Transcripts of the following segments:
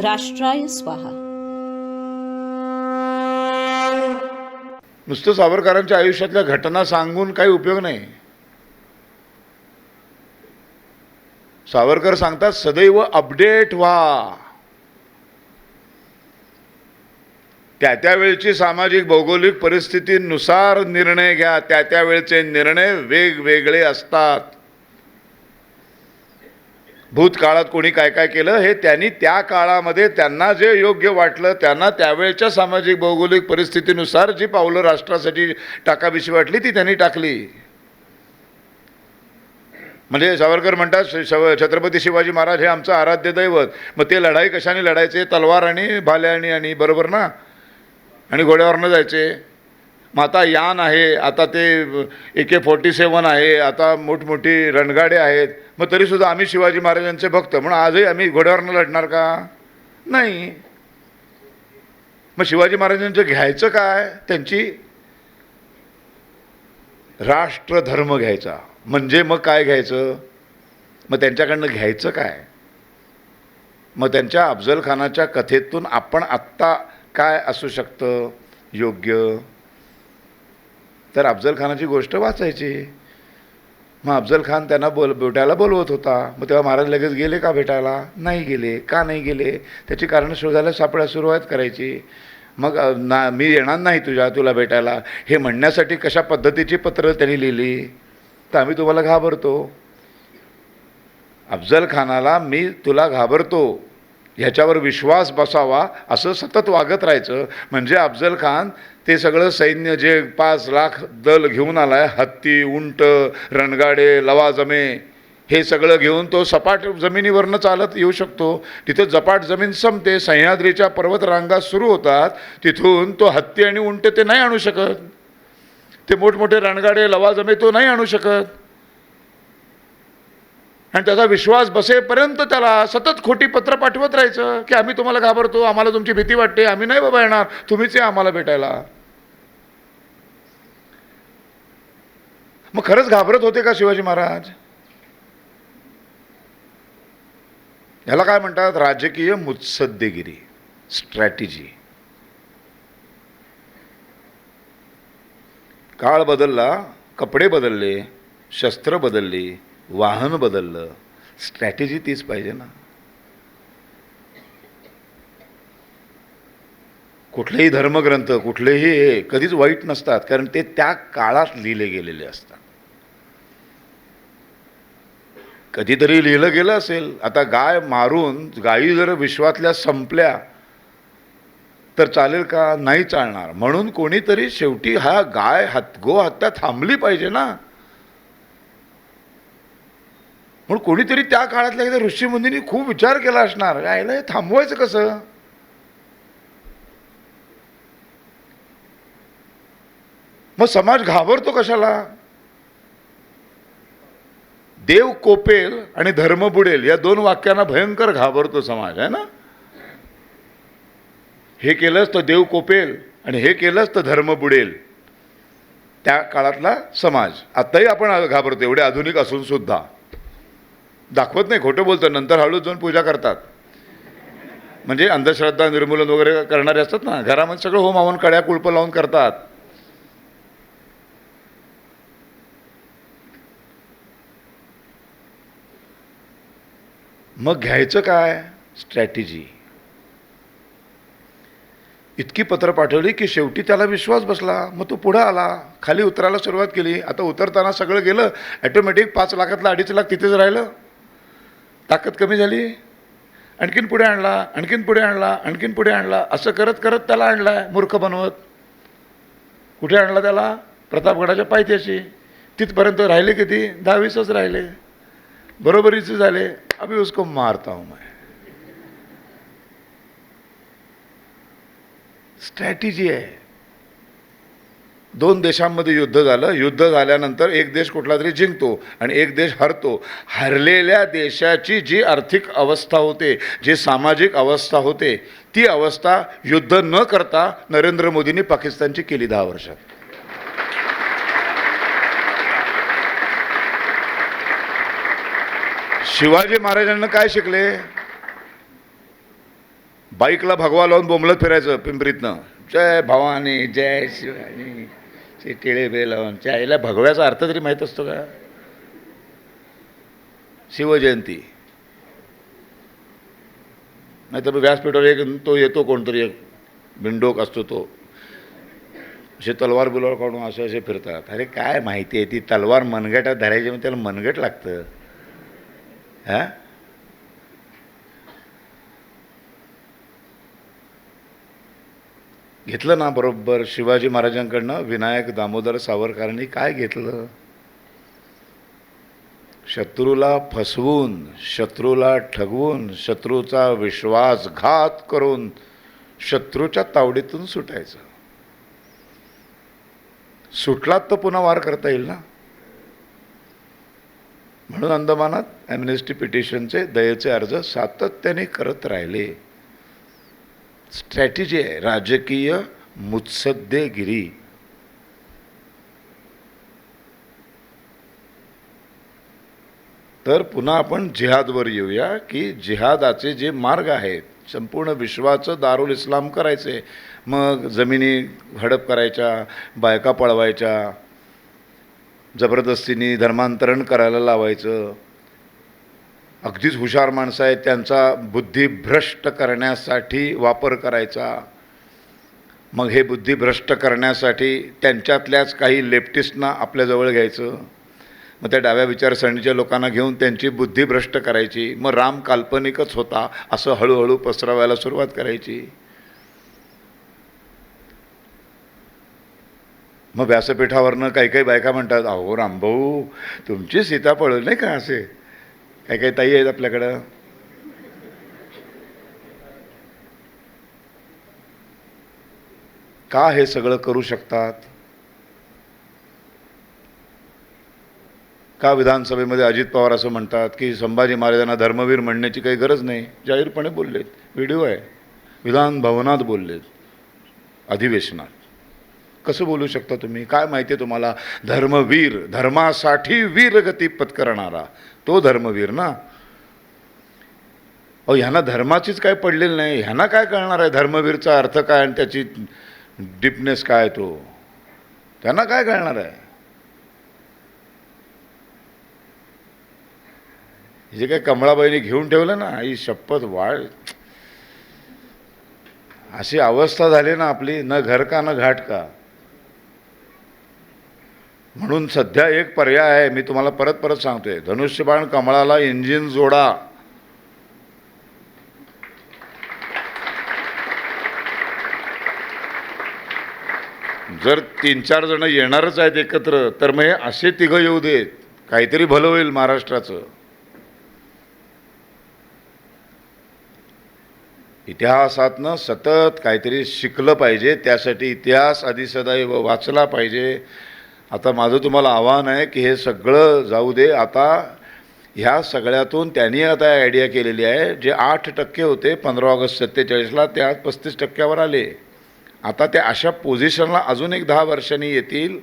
राष्ट्राय स्वाहा. नुसतं सावरकरांच्या आयुष्यातल्या घटना सांगून काही उपयोग नाही. सावरकर सांगतात सदैव अपडेट व्हा. त्या त्यावेळची सामाजिक भौगोलिक परिस्थितीनुसार निर्णय घ्या. त्या त्यावेळचे निर्णय वेगवेगळे असतात. भूतकाळात कोणी काय काय केलं हे त्यांनी त्या काळामध्ये त्यांना जे योग्य वाटलं त्यांना त्यावेळच्या सामाजिक भौगोलिक परिस्थितीनुसार जी पावलं राष्ट्रासाठी टाकाविषयी वाटली ती त्यांनी टाकली. म्हणजे सावरकर म्हणतात श- शव छत्रपती शिवाजी महाराज हे आमचं आराध्य दैवत. मग ते लढाई कशाने लढायचे? तलवार आणि भाल्याने आणि बरोबर ना? आणि घोड्यावरनं जायचे. मग आता यान आहे आता ते ए के फोर्टी सेवन आहे आता मोठमोठी रणगाडे आहेत. मग तरीसुद्धा आम्ही शिवाजी महाराजांचे भक्त म्हणून आजही आम्ही घोड्यावरनं लढणार का? नाही. मग शिवाजी महाराजांचं घ्यायचं काय? त्यांची राष्ट्रधर्म घ्यायचा. म्हणजे मग काय घ्यायचं? मग त्यांच्याकडनं घ्यायचं काय? मग त्यांच्या अफजल खानाच्या कथेतून आपण आत्ता काय असू शकतं? योग्य तर अफजल खानाची गोष्ट वाचायची. मग अफजल खान त्यांना बोल भेटायला बोलवत होता. मग तेव्हा महाराज लगेच गेले का भेटायला? नाही गेले. का नाही गेले? त्याची कारणं शोधायला सापळा सुरुवात करायची. मग ना मी येणार नाही तुझ्या तुला भेटायला. हे म्हणण्यासाठी कशा पद्धतीची पत्रं त्यांनी लिहिली? तर आम्ही तुम्हाला घाबरतो. अफजल खानाला मी तुला घाबरतो. ह्याच्यावर विश्वास बसावा असं सतत वागत राहायचं. म्हणजे अफजल खान ते सगळं सैन्य जे पाच लाख दल घेऊन आलाय हत्ती उंट रणगाडे लवाजमे हे सगळं घेऊन तो सपाट जमिनीवरनं चालत येऊ शकतो. तिथं जपाट जमीन संपते सह्याद्रीच्या पर्वतरांगा सुरू होतात. तिथून तो हत्ती आणि उंट ते नाही आणू शकत. ते मोठमोठे रणगाडे लवाजमे तो नाही आणू शकत. आणि त्याचा विश्वास बसेपर्यंत त्याला सतत खोटी पत्र पाठवत राहायचं की आम्ही तुम्हाला घाबरतो आम्हाला तुमची भीती वाटते आम्ही नाही बाबा येणार तुम्हीच या आम्हाला भेटायला. मग खरंच घाबरत होते का शिवाजी महाराज? याला काय म्हणतात? राजकीय मुत्सद्देगिरी स्ट्रॅटेजी काळ बदलला कपडे बदलले शस्त्र बदलली वाहन बदललं. स्ट्रॅटेजी तीच पाहिजे ना. कुठलेही धर्मग्रंथ कुठलेही हे कधीच वाईट नसतात कारण ते त्या काळात लिहिले गेलेले असतात. कधीतरी लिहिलं गेलं असेल. आता गाय मारून गायी जर विश्वातल्या संपल्या तर चालेल का? नाही चालणार. म्हणून कोणीतरी शेवटी हा गाय हात गो हत्या थांबली पाहिजे ना. म्हणून कोणीतरी त्या काळातल्या एकदा ऋषीमुनींनी खूप विचार केला असणार. यायला हे थांबवायचं कसं? मग समाज घाबरतो कशाला? देव कोपेल आणि धर्म बुडेल या दोन वाक्यांना भयंकर घाबरतो समाज आहे ना? हे केलंच तर देव कोपेल आणि हे केलंच तर धर्म बुडेल. त्या काळातला समाज. आत्ताही आपण घाबरतो एवढे आधुनिक असून सुद्धा. दाखवत नाही खोटं बोलतं. नंतर हळूच जाऊन पूजा करतात. म्हणजे अंधश्रद्धा निर्मूलन वगैरे करणारे असतात ना घरामध्ये सगळं होम हवन कड्या कुळपं लावून करतात. मग घ्यायचं काय? स्ट्रॅटेजी. इतकी पत्र पाठवली की शेवटी त्याला विश्वास बसला. मग तो पुढं आला. खाली उतरायला सुरुवात केली. आता उतरताना सगळं गेलं. ॲटोमॅटिक पाच लाखातलं अडीच लाख तिथेच राहिलं. ताकद कमी झाली. आणखीन पुढे आणला आणखीन पुढे आणला आणखीन पुढे आणला. असं करत करत त्याला आणलाय मूर्ख बनवत. कुठे आणला त्याला? प्रतापगडाच्या पायथ्याशी. तिथपर्यंत राहिले किती? दहावीसच राहिले. बरोबरीचे झाले. अभि उसको मारता हूं मैं. स्ट्रॅटेजी आहे. दोन देशांमध्ये युद्ध झालं. युद्ध झाल्यानंतर एक देश कुठला तरी जिंकतो आणि एक देश हरतो. हरलेल्या देशाची जी आर्थिक अवस्था होते जी सामाजिक अवस्था होते ती अवस्था युद्ध न करता नरेंद्र मोदींनी पाकिस्तानची केली दहा वर्षात. शिवाजी महाराजांना काय शिकले? बाईकला भगवा लावून बोंबलत फिरायचं पिंपरीतनं. जय भवानी जय शिवानी. ते टिळे बे लावून. त्या आईला भगव्याचा अर्थ तरी माहीत असतो का? शिवजयंती. नाही तर व्यासपीठावर एक तो येतो कोणतरी एक बिंडोक असतो तो. असे तलवार बिलवार काढून असे असे फिरतात. अरे काय माहिती आहे ती तलवार मनगटात धरायची म्हणजे त्याला मनगट लागतं. हां? घेतलं ना बरोबर? शिवाजी महाराजांकडनं विनायक दामोदर सावरकरांनी काय घेतलं? शत्रूला फसवून शत्रूला ठगवून शत्रूचा विश्वासघात करून शत्रूच्या तावडीतून सुटायचं. सुटलात तर पुन्हा वार करता येईल ना? म्हणून अंदमानात ॲम्नेस्टी पिटिशनचे दयेचे अर्ज सातत्याने करत राहिले. स्ट्रॅटेजी आहे. राजकीय मुत्सद्देगिरी. तर पुन्हा आपण जिहादवर येऊया की जिहादाचे जे मार्ग आहेत संपूर्ण विश्वाचं दारुल इस्लाम करायचे. मग जमिनी हडप करायच्या बायका पळवायच्या जबरदस्तीने धर्मांतरण करायला लावायचं. अगदीच हुशार माणसं आहेत त्यांचा बुद्धिभ्रष्ट करण्यासाठी वापर करायचा. मग हे बुद्धिभ्रष्ट करण्यासाठी त्यांच्यातल्याच काही लेफ्टिस्टना आपल्याजवळ घ्यायचं. मग त्या डाव्या विचारसरणीच्या लोकांना घेऊन त्यांची बुद्धी भ्रष्ट करायची. मग राम काल्पनिकच होता असं हळूहळू पसरवायला सुरुवात करायची. मग व्यासपीठावरनं काही काही बायका म्हणतात अहो रामभाऊ तुमची सीता पळवली नाही का असे? काही काही ताई आहेत आपल्याकडं? का हे सगळं करू शकतात? का विधानसभेमध्ये अजित पवार असं म्हणतात की संभाजी महाराजांना धर्मवीर म्हणण्याची काही गरज नाही? जाहीरपणे बोललेत. व्हिडिओ आहे. विधान भवनात बोललेत. अधिवेशनात. कसं बोलू शकता तुम्ही? काय माहिती आहे तुम्हाला? धर्मवीर धर्मासाठी वीरगती पत्करणारा. तो धर्मवीर ना? अहो ह्यांना धर्माचीच काय पडलेली नाही. ह्यांना काय कळणार आहे? धर्मवीरचा अर्थ काय आणि त्याची डिपनेस काय तो? त्यांना काय कळणार आहे? जे काय कमळाबाईने घेऊन ठेवलं ना ही शपथ वाळ अशी अवस्था झाली ना आपली न घर का न घाट का? म्हणून सध्या एक पर्याय आहे मी तुम्हाला परत परत सांगतोय. धनुष्यबाण कमळाला इंजिन जोडा. जर तीन चार जण येणारच आहेत एकत्र तर मग हे असे तिघं येऊ देत. काहीतरी भलं होईल महाराष्ट्राचं. इतिहासातनं सतत काहीतरी शिकलं पाहिजे त्यासाठी इतिहास आधी सदैव वाचला पाहिजे. आता माझं तुम्हाला आव्हान आहे की हे सगळं जाऊ दे. आता ह्या सगळ्यातून त्यांनी आता आयडिया केलेली आहे जे आठ टक्के होते पंधरा ऑगस्ट सत्तेचाळीसला ते आज पस्तीस टक्क्यावर आले. आता ते अशा पोझिशनला अजून एक दहा वर्षांनी येतील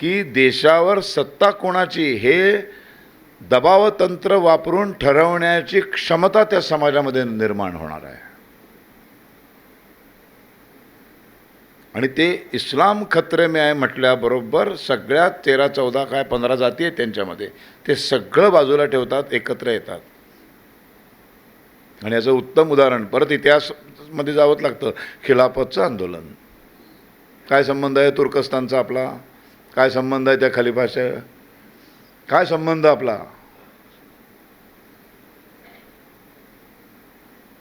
की देशावर सत्ता कोणाची हे दबावतंत्र वापरून ठरवण्याची क्षमता त्या समाजामध्ये निर्माण होणार आहे. आणि ते इस्लाम खत्रे मी आहे म्हटल्याबरोबर सगळ्यात तेरा चौदा काय पंधरा जाती आहेत त्यांच्यामध्ये. ते सगळं बाजूला ठेवतात एकत्र येतात. आणि याचं उत्तम उदाहरण परत इतिहासमध्ये जावंच लागतं खिलाफतचं आंदोलन. काय संबंध आहे तुर्कस्तानचा आपला? काय संबंध आहे त्या खलिफाच्या काय संबंध आपला?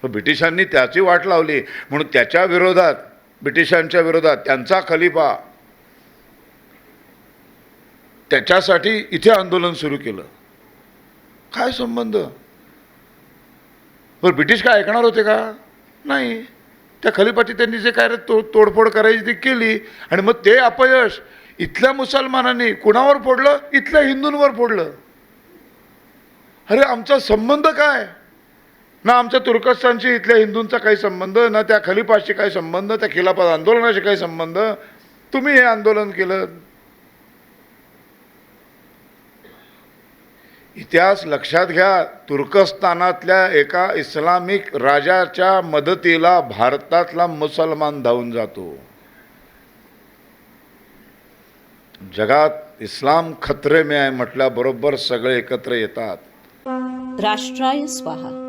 ब्रिटिशांनी त्याची वाट लावली म्हणून त्याच्या विरोधात ब्रिटिशांच्या विरोधात त्यांचा खलिफा. त्याच्यासाठी इथे आंदोलन सुरू केलं. काय संबंध? बरं ब्रिटिश काय ऐकणार होते का? नाही. त्या खलिफाची त्यांनी जे काय तो तोडफोड करायची ती केली आणि मग ते अपयश इथल्या मुसलमानांनी कुणावर फोडलं? इथल्या हिंदूंवर फोडलं. अरे आमचा संबंध काय? ना आमच्या तुर्कस्तानशी इथल्या हिंदूंचा काही संबंध ना त्या खलिफाशी काही संबंध त्या खिलाफत आंदोलनाशी काही संबंध. तुम्ही हे आंदोलन केलं. इतिहास लक्षात घ्या तुर्कस्तानातल्या एका इस्लामिक राजाच्या मदतीला भारतातला मुसलमान धावून जातो. जगात इस्लाम खतरे में आहे म्हटल्याबरोबर सगळे एकत्र येतात. राष्ट्राय स्वाहा.